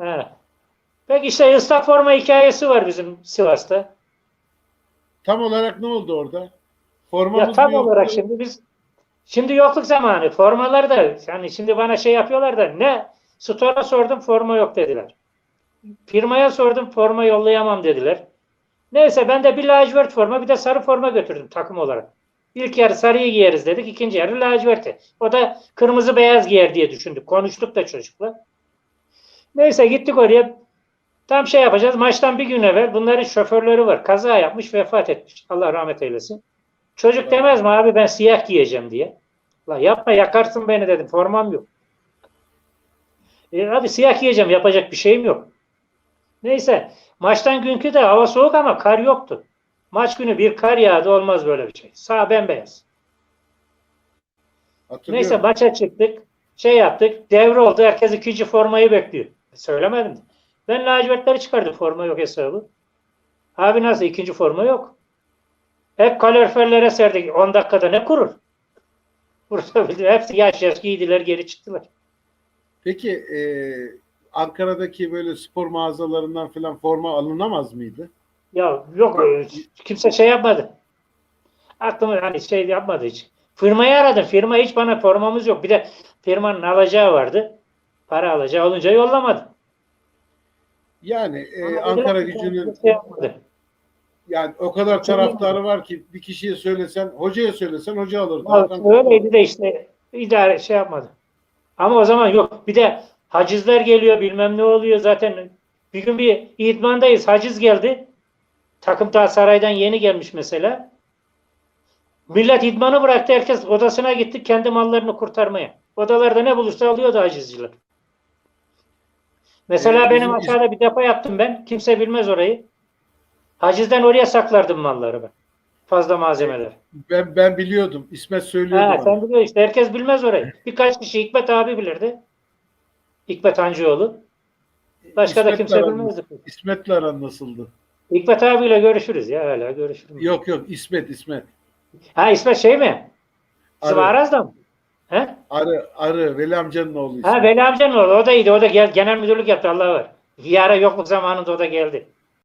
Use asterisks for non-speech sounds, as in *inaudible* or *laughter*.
He. Peki işte ıslak forma hikayesi var bizim Sivas'ta. Tam olarak ne oldu orada? Ya Formamız tam mı yoktu? olarak şimdi biz şimdi yokluk zamanı formalar da yani şimdi bana şey yapıyorlar da ne store'a sordum forma yok dediler. Firmaya sordum forma yollayamam dediler. Neyse ben de bir lacivert forma bir de sarı forma götürdüm takım olarak. İlk yarı sarıyı giyeriz dedik. ikinci yarı laciverti. O da kırmızı beyaz giyer diye düşündük. Konuştuk da çocukla. Neyse gittik oraya. Tam şey yapacağız. Maçtan bir gün evvel bunların şoförleri var. Kaza yapmış vefat etmiş. Allah rahmet eylesin. Çocuk demez mi abi ben siyah giyeceğim diye. La yapma yakarsın beni dedim. Formam yok. E, abi siyah giyeceğim yapacak bir şeyim yok. Neyse maçtan günkü de hava soğuk ama kar yoktu. Maç günü bir kar yağdı olmaz böyle bir şey. Sağ bembeyaz. Neyse maça çıktık. Şey yaptık. Devre oldu. Herkes ikinci formayı bekliyor. Söylemedim. Ben lacivertleri çıkardım. Forma yok hesabı. Abi nasıl? ikinci forma yok. Hep kaloriferlere serdik. 10 dakikada ne kurur? *laughs* Burada hepsi yaş yaş giydiler geri çıktılar. Peki e, Ankara'daki böyle spor mağazalarından falan forma alınamaz mıydı? Ya yok e, kimse şey yapmadı. Aklıma hani şey yapmadı hiç. Firmayı aradım. Firma hiç bana formamız yok. Bir de firmanın alacağı vardı. Para alacağı olunca yollamadı. Yani e, Ama Ankara gücünün şey yapmadı. yani o kadar taraftarı var ki bir kişiye söylesen, hocaya söylesen hoca Hakan- öyleydi de işte idare şey yapmadı. Ama o zaman yok. Bir de hacizler geliyor bilmem ne oluyor zaten. Bir gün bir idmandayız. Haciz geldi. Takım daha saraydan yeni gelmiş mesela. Millet idmanı bıraktı. Herkes odasına gitti kendi mallarını kurtarmaya. Odalarda ne bulursa alıyordu hacizciler. Mesela Ee, benim aşağıda bir depo yaptım ben. Kimse bilmez orayı. Hacizden oraya saklardım malları ben. Fazla malzemeler. Ben ben biliyordum. İsmet söylüyordu Ha, bana. sen biliyorsun işte herkes bilmez orayı. Birkaç kişi Hikmet abi bilirdi. Hikmet Hancıoğlu. Başka da İsmet'le kimse aran- bilmezdi. İsmet'le aran nasıldı? Hikmet abiyle görüşürüz ya hala görüşürüz. Yok yok İsmet İsmet. Ha İsmet şey mi? Bizim Arı. Araz'da mı? He? Arı Arı Veli amcanın oğlu. Ha Veli amcanın oğlu o da iyiydi. O da gel, genel müdürlük yaptı Allah var. Bir ara yokluk zamanında o da geldi.